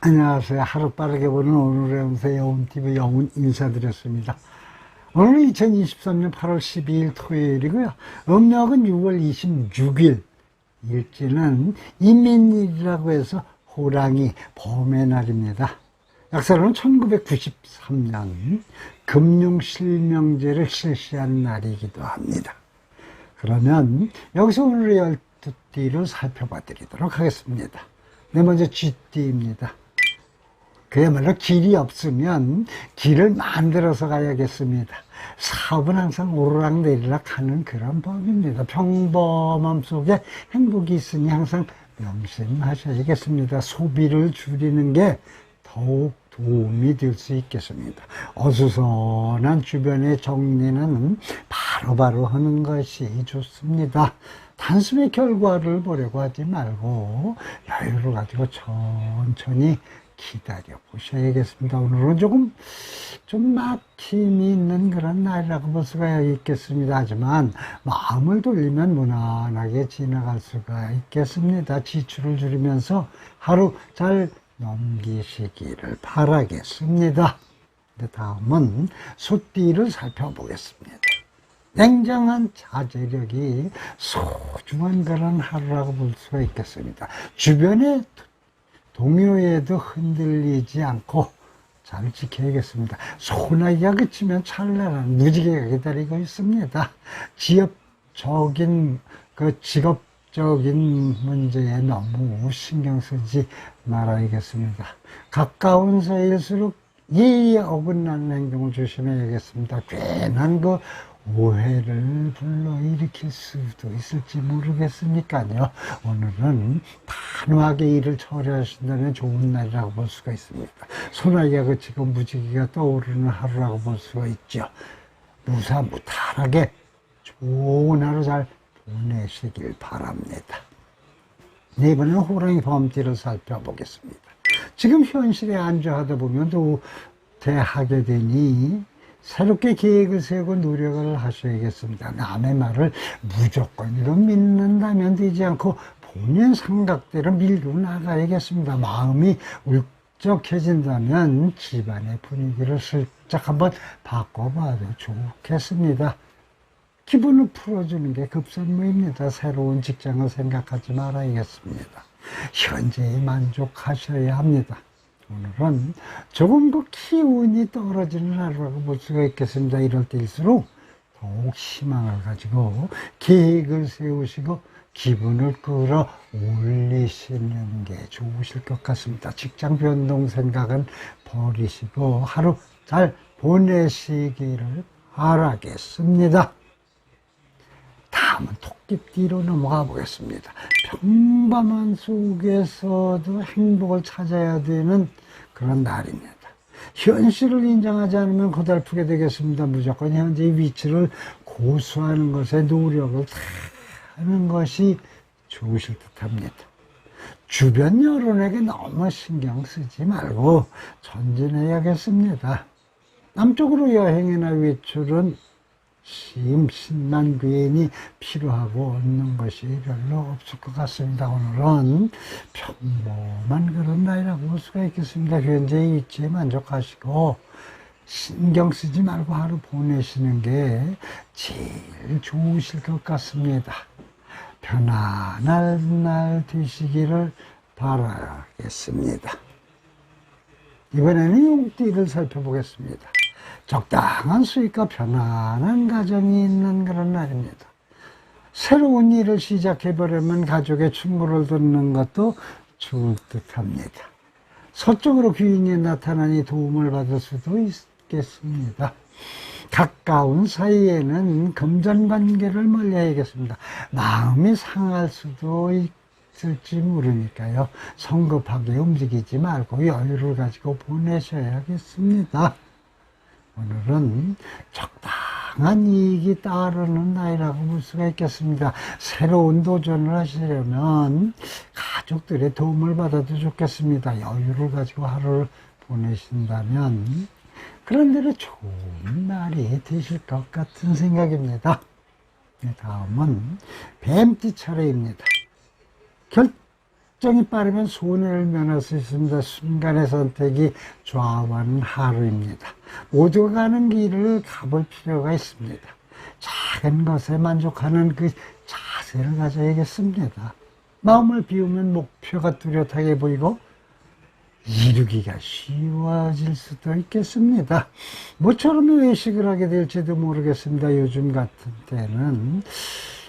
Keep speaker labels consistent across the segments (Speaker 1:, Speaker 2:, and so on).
Speaker 1: 안녕하세요. 하루 빠르게 보는 오늘의 음세 영훈TV 영훈 인사드렸습니다. 오늘은 2023년 8월 12일 토요일이고요. 음력은 6월 26일. 일지는 인민일이라고 해서 호랑이 봄의 날입니다. 약사로는 1993년 금융실명제를 실시한 날이기도 합니다. 그러면 여기서 오늘의 12띠를 살펴봐 드리도록 하겠습니다. 네 번째 쥐띠입니다. 그야말로 길이 없으면 길을 만들어서 가야겠습니다. 사업은 항상 오르락내리락 하는 그런 법입니다. 평범함 속에 행복이 있으니 항상 명심하셔야겠습니다. 소비를 줄이는 게 더욱 도움이 될 수 있겠습니다. 어수선한 주변의 정리는 바로바로 하는 것이 좋습니다. 단숨에 결과를 보려고 하지 말고 여유를 가지고 천천히 기다려 보셔야겠습니다. 오늘은 조금 좀 막힘이 있는 그런 날이라고 볼 수가 있겠습니다. 하지만 마음을 돌리면 무난하게 지나갈 수가 있겠습니다. 지출을 줄이면서 하루 잘 넘기시기를 바라겠습니다. 네, 다음은 소띠를 살펴보겠습니다. 냉정한 자제력이 소중한 그런 하루라고 볼 수가 있겠습니다. 주변의 동요에도 흔들리지 않고 잘 지켜야겠습니다. 소나기가 그치면 찰나란 무지개가 기다리고 있습니다. 지역적인 그 직업적인 문제에 너무 신경 쓰지 말아야겠습니다. 가까운 사이일수록 이 어긋나는 행동을 조심해야겠습니다. 괜한 그 오해를 불러일으킬 수도 있을지 모르겠으니까요. 오늘은 단호하게 일을 처리하신다면 좋은 날이라고 볼 수가 있습니다. 소나기가 그치고 무지개가 떠오르는 하루라고 볼 수가 있죠. 무사무탈하게 좋은 하루 잘 보내시길 바랍니다. 네, 이번에는 호랑이 범띠를 살펴보겠습니다. 지금 현실에 안주하다 보면 또 대하게 되니 새롭게 계획을 세우고 노력을 하셔야겠습니다. 남의 말을 무조건으로 믿는다면 되지 않고 본인 생각대로 밀고 나가야겠습니다. 마음이 울적해진다면 집안의 분위기를 슬쩍 한번 바꿔봐도 좋겠습니다. 기분을 풀어주는 게 급선무입니다. 새로운 직장을 생각하지 말아야겠습니다. 현재에 만족하셔야 합니다. 오늘은 조금 더 기운이 떨어지는 하루라고 볼 수가 있겠습니다. 이럴 때일수록 더욱 희망을 가지고 계획을 세우시고 기분을 끌어 올리시는 게 좋으실 것 같습니다. 직장 변동 생각은 버리시고 하루 잘 보내시기를 바라겠습니다. 다음은 토끼띠로 넘어가 보겠습니다. 평범한 속에서도 행복을 찾아야 되는 그런 날입니다. 현실을 인정하지 않으면 고달프게 되겠습니다. 무조건 현재 위치를 고수하는 것에 노력을 하는 것이 좋으실 듯 합니다. 주변 여론에게 너무 신경 쓰지 말고 전진해야겠습니다. 남쪽으로 여행이나 외출은 심신만 괜히 필요하고 얻는 것이 별로 없을 것 같습니다. 오늘은 평범한 그런 날이라고 볼 수가 있겠습니다. 현재의 위치에 만족하시고 신경 쓰지 말고 하루 보내시는 게 제일 좋으실 것 같습니다. 편안한 날 되시기를 바라겠습니다. 이번에는 용띠를 살펴보겠습니다. 적당한 수익과 편안한 가정이 있는 그런 날입니다. 새로운 일을 시작해보려면 가족의 충고를 듣는 것도 좋을 듯 합니다. 서쪽으로 귀인이 나타나니 도움을 받을 수도 있겠습니다. 가까운 사이에는 금전 관계를 멀리해야겠습니다. 마음이 상할 수도 있을지 모르니까요. 성급하게 움직이지 말고 여유를 가지고 보내셔야겠습니다. 오늘은 적당한 이익이 따르는 나이라고 볼 수가 있겠습니다. 새로운 도전을 하시려면 가족들의 도움을 받아도 좋겠습니다. 여유를 가지고 하루를 보내신다면 그런 대로 좋은 날이 되실 것 같은 생각입니다. 네, 다음은 뱀띠 차례입니다. 결, 일정이 빠르면 손해를 면할 수 있습니다. 순간의 선택이 좌우하는 하루입니다. 모두가 가는 길을 가볼 필요가 있습니다. 작은 것에 만족하는 그 자세를 가져야겠습니다. 마음을 비우면 목표가 뚜렷하게 보이고 이루기가 쉬워질 수도 있겠습니다. 모처럼 외식을 하게 될지도 모르겠습니다. 요즘 같은 때는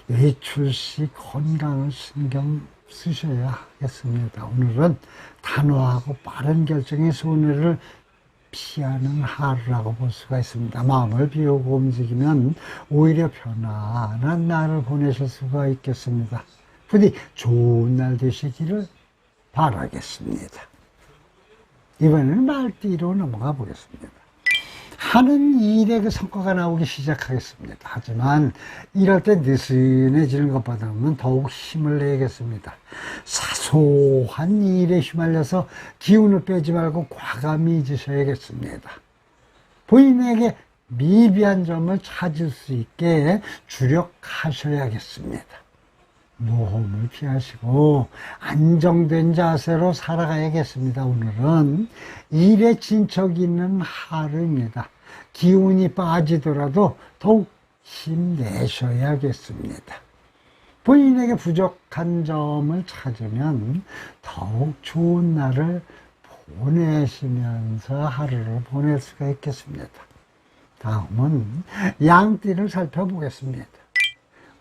Speaker 1: 외출 시 건강을 신경 쓰셔야 하겠습니다. 오늘은 단호하고 빠른 결정의 손해를 피하는 하루라고 볼 수가 있습니다. 마음을 비우고 움직이면 오히려 편안한 날을 보내실 수가 있겠습니다. 부디 좋은 날 되시기를 바라겠습니다. 이번에는 말띠로 넘어가 보겠습니다. 하는 일에 그 성과가 나오기 시작하겠습니다. 하지만 이럴 때 느슨해지는 것보다는 더욱 힘을 내겠습니다. 사소한 일에 휘말려서 기운을 빼지 말고 과감히 잊으셔야겠습니다. 본인에게 미비한 점을 찾을 수 있게 주력하셔야겠습니다. 모험을 피하시고 안정된 자세로 살아가야겠습니다. 오늘은 일에 진척이 있는 하루입니다. 기운이 빠지더라도 더욱 힘내셔야겠습니다. 본인에게 부족한 점을 찾으면 더욱 좋은 날을 보내시면서 하루를 보낼 수가 있겠습니다. 다음은 양띠를 살펴보겠습니다.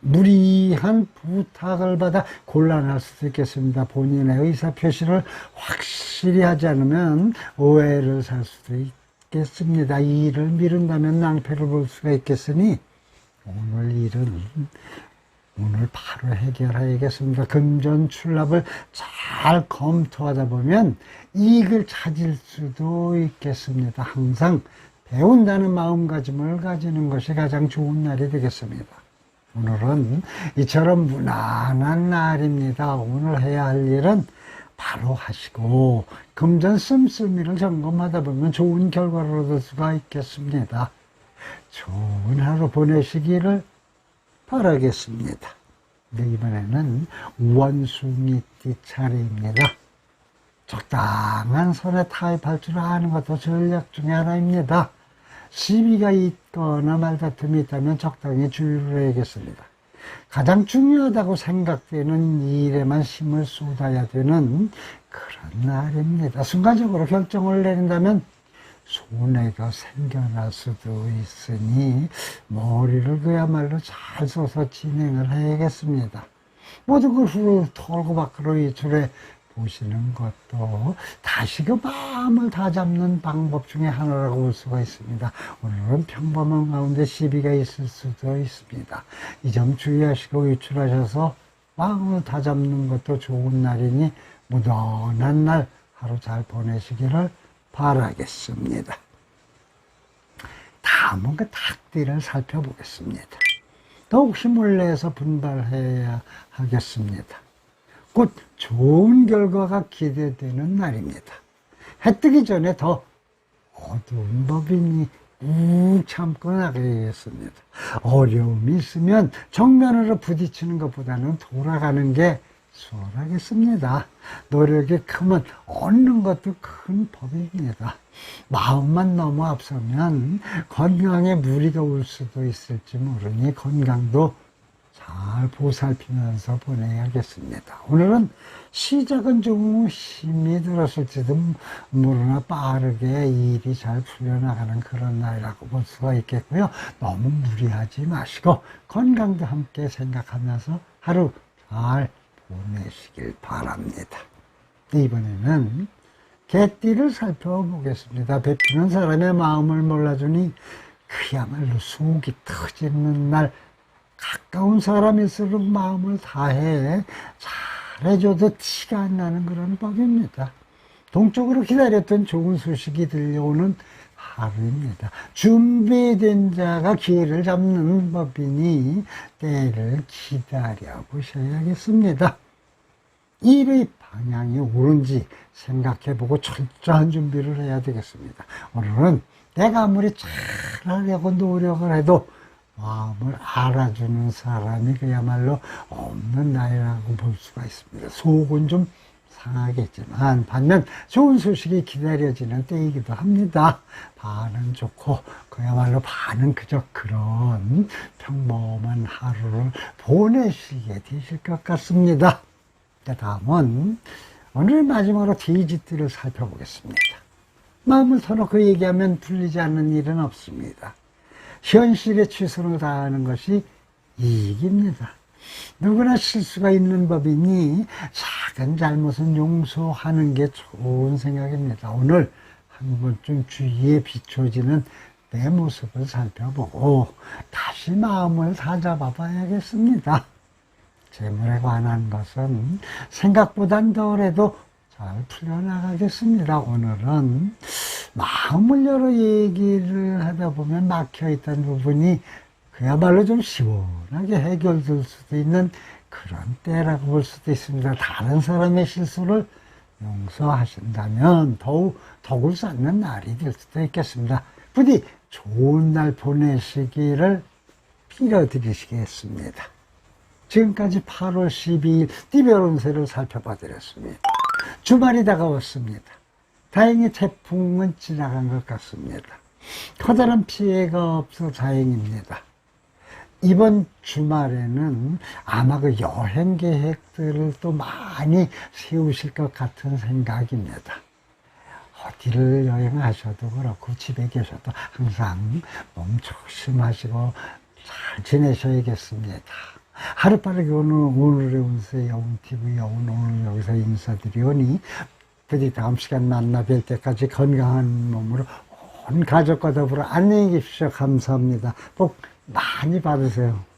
Speaker 1: 무리한 부탁을 받아 곤란할 수도 있겠습니다. 본인의 의사 표시를 확실히 하지 않으면 오해를 살 수도 있겠습니다. 이 일을 미룬다면 낭패를 볼 수가 있겠으니 오늘 일은 오늘 바로 해결해야겠습니다. 금전 출납을 잘 검토하다 보면 이익을 찾을 수도 있겠습니다. 항상 배운다는 마음가짐을 가지는 것이 가장 좋은 날이 되겠습니다. 오늘은 이처럼 무난한 날입니다. 오늘 해야 할 일은 바로 하시고 금전 씀씀이를 점검하다 보면 좋은 결과를 얻을 수가 있겠습니다. 좋은 하루 보내시기를 바라겠습니다. 네, 이번에는 원숭이띠 차례입니다. 적당한 선에 타협할 줄 아는 것도 전략 중에 하나입니다. 시비가 있거나 말다툼이 있다면 적당히 주의를 해야겠습니다. 가장 중요하다고 생각되는 일에만 힘을 쏟아야 되는 그런 날입니다. 순간적으로 결정을 내린다면 손해가 생겨날 수도 있으니 머리를 그야말로 잘 써서 진행을 해야겠습니다. 모든 것을 털고 밖으로 이출해 보시는 것도 다시 그 마음을 다 잡는 방법 중에 하나라고 볼 수가 있습니다. 오늘은 평범한 가운데 시비가 있을 수도 있습니다. 이 점 주의하시고 외출하셔서 마음을 다 잡는 것도 좋은 날이니 무던한 날 하루 잘 보내시기를 바라겠습니다. 다음은 그 닭띠를 살펴보겠습니다. 더욱 힘을 내서 분발해야 하겠습니다. 곧 좋은 결과가 기대되는 날입니다. 해 뜨기 전에 더 어두운 법이니 꾹 참고 나가야겠습니다. 어려움이 있으면 정면으로 부딪히는 것보다는 돌아가는 게 수월하겠습니다. 노력이 크면 얻는 것도 큰 법입니다. 마음만 너무 앞서면 건강에 무리가 올 수도 있을지 모르니 건강도 잘 보살피면서 보내야겠습니다. 오늘은 시작은 좀 힘이 들었을지도 모르나 빠르게 일이 잘 풀려나가는 그런 날이라고 볼 수가 있겠고요. 너무 무리하지 마시고 건강도 함께 생각하면서 하루 잘 보내시길 바랍니다. 이번에는 개띠를 살펴보겠습니다. 베푸는 사람의 마음을 몰라주니 그야말로 속이 터지는 날 가까운 사람일수록 마음을 다해 잘해줘도 티가 안 나는 그런 법입니다. 동쪽으로 기다렸던 좋은 소식이 들려오는 하루입니다. 준비된 자가 기회를 잡는 법이니 때를 기다려 보셔야겠습니다. 일의 방향이 옳은지 생각해보고 철저한 준비를 해야 되겠습니다. 오늘은 내가 아무리 잘하려고 노력을 해도 마음을 알아주는 사람이 그야말로 없는 나이라고 볼 수가 있습니다. 속은 좀 상하겠지만 반면 좋은 소식이 기다려지는 때이기도 합니다. 반은 좋고 그야말로 반은 그저 그런 평범한 하루를 보내시게 되실 것 같습니다. 자, 다음은 오늘 마지막으로 돼지띠를 살펴보겠습니다. 마음을 터놓고 얘기하면 풀리지 않는 일은 없습니다. 현실에 최선을 다하는 것이 이익입니다. 누구나 실수가 있는 법이니 작은 잘못은 용서하는 게 좋은 생각입니다. 오늘 한 번쯤 주위에 비춰지는 내 모습을 살펴보고 다시 마음을 다잡아 봐야겠습니다. 재물에 관한 것은 생각보단 덜해도 잘 풀려나가겠습니다. 오늘은 마음을 열어 얘기를 하다 보면 막혀있던 부분이 그야말로 좀 시원하게 해결될 수도 있는 그런 때라고 볼 수도 있습니다. 다른 사람의 실수를 용서하신다면 더욱 덕을 쌓는 날이 될 수도 있겠습니다. 부디 좋은 날 보내시기를 빌어드리시겠습니다. 지금까지 8월 12일 띠별 운세를 살펴봐 드렸습니다. 주말이 다가왔습니다. 다행히 태풍은 지나간 것 같습니다. 커다란 피해가 없어 다행입니다. 이번 주말에는 아마 그 여행 계획들을 또 많이 세우실 것 같은 생각입니다. 어디를 여행하셔도 그렇고 집에 계셔도 항상 몸 조심하시고 잘 지내셔야겠습니다. 하루빠르게 오늘, 오늘의 운세 영TV 영은 오늘 여기서 인사드리오니 부디 다음 시간 만나 뵐 때까지 건강한 몸으로 온 가족과 더불어 안녕히 계십시오. 감사합니다. 복 많이 받으세요.